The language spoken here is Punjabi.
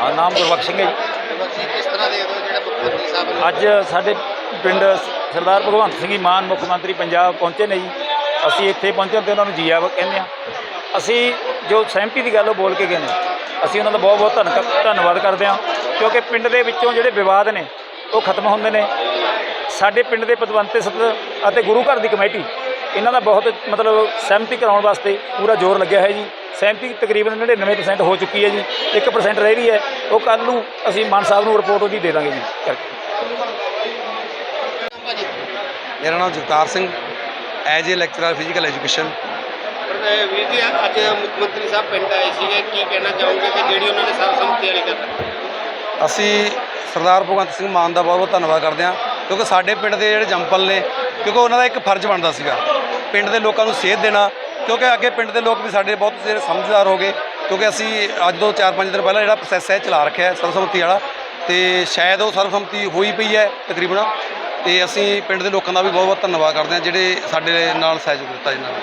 ਨਾਮ ਗੁਰਬਖਸ਼ ਸਿੰਘ ਹੈ ਜੀ। ਕਿਸ ਤਰ੍ਹਾਂ ਦੇ ਹੋ ਜਿਹੜਾ ਮੁੱਖ ਮੰਤਰੀ ਸਾਹਿਬ ਅੱਜ ਸਾਡੇ ਪਿੰਡ ਸਰਦਾਰ ਭਗਵੰਤ ਸਿੰਘ ਜੀ ਮਾਨ ਮੁੱਖ ਮੰਤਰੀ ਪੰਜਾਬ ਪਹੁੰਚੇ ਨੇ ਜੀ। ਅਸੀਂ ਇੱਥੇ ਪਹੁੰਚਣ ਤੇ ਉਹਨਾਂ ਨੂੰ ਜੀ ਆਇਆਂ ਕਹਿੰਦੇ ਆ ਅਸੀਂ ਜੋ ਸਹਿਮਤੀ ਦੀ ਗੱਲ ਉਹ ਬੋਲ ਕੇ ਗਏ ਨੇ। ਅਸੀਂ ਉਹਨਾਂ ਦਾ ਬਹੁਤ ਬਹੁਤ ਧੰਨ ਧੰਨਵਾਦ ਕਰਦੇ ਹਾਂ। ਕਿਉਂਕਿ ਪਿੰਡ ਦੇ ਵਿੱਚੋਂ ਜਿਹੜੇ ਵਿਵਾਦ ਨੇ ਉਹ ਖਤਮ ਹੁੰਦੇ ਨੇ। ਸਾਡੇ ਪਿੰਡ ਦੇ ਪਤਵੰਤੇ ਸਤ ਅਤੇ ਗੁਰੂ ਘਰ ਦੀ ਕਮੇਟੀ ਇਹਨਾਂ ਦਾ ਬਹੁਤ ਮਤਲਬ ਸਹਿਮਤੀ ਕਰਾਉਣ ਵਾਸਤੇ ਪੂਰਾ ਜ਼ੋਰ ਲੱਗਿਆ ਹੈ ਜੀ। ਸਹਿਮਤੀ ਤਕਰੀਬਨ 99% ਹੋ ਚੁੱਕੀ ਹੈ ਜੀ 1% ਰਹਿ ਰਹੀ ਹੈ ਉਹ ਕੱਲ ਨੂੰ ਅਸੀਂ ਮਾਨ ਸਾਹਿਬ ਨੂੰ ਰਿਪੋਰਟ ਉਹਦੀ ਦੇ ਦਾਂਗੇ ਜੀ ਕਰਕੇ। ਮੇਰਾ ਨਾਮ Jagtar Singh as a lecturer physical education ਵੀਰ ਜੀ ਅੱਜ ਮੁੱਖ ਮੰਤਰੀ ਸਾਹਿਬ ਪਿੰਡ ਆਏ ਸੀਗੇ ਕੀ ਕਹਿਣਾ ਚਾਹੋਗੇ ਕਿ ਜਿਹੜੀ ਉਹਨਾਂ ਨੇ ਸਰਬਸੰਮਤੀ ਵਾਲੀ ਗੱਲ ਅਸੀਂ ਸਰਦਾਰ ਭਗਵੰਤ ਸਿੰਘ ਮਾਨ ਦਾ ਬਹੁਤ ਬਹੁਤ ਧੰਨਵਾਦ ਕਰਦੇ ਹਾਂ ਕਿਉਂਕਿ ਸਾਡੇ ਪਿੰਡ ਦੇ ਜਿਹੜੇ ਜੰਪਲ ਨੇ ਕਿਉਂਕਿ ਉਹਨਾਂ ਦਾ ਇੱਕ ਫਰਜ਼ ਬਣਦਾ ਸੀਗਾ ਪਿੰਡ ਦੇ ਲੋਕਾਂ ਨੂੰ ਸੇਧ ਦੇਣਾ ਕਿਉਂਕਿ ਅੱਗੇ ਪਿੰਡ ਦੇ ਲੋਕ ਵੀ ਸਾਡੇ ਬਹੁਤ ਜਿਹੜੇ ਸਮਝਦਾਰ ਹੋ ਗਏ, ਕਿਉਂਕਿ ਅਸੀਂ ਅੱਜ ਤੋਂ 4-5 ਦਿਨ ਪਹਿਲਾਂ ਜਿਹੜਾ ਪ੍ਰੋਸੈਸ ਹੈ ਚਲਾ ਰੱਖਿਆ ਹੈ ਸਰਬਸੰਮਤੀ ਵਾਲਾ। ਤੇ ਸ਼ਾਇਦ ਉਹ ਸਰਬਸੰਮਤੀ ਹੋਈ ਪਈ ਹੈ ਤਕਰੀਬਨ। ਤੇ ਅਸੀਂ ਪਿੰਡ ਦੇ ਲੋਕਾਂ ਦਾ ਵੀ ਬਹੁਤ ਬਹੁਤ ਧੰਨਵਾਦ ਕਰਦੇ ਹਾਂ, ਜਿਹੜੇ ਸਾਡੇ ਨਾਲ ਸਹਿਯੋਗ ਦਿੱਤਾ ਜਿਨ੍ਹਾਂ ਨੇ।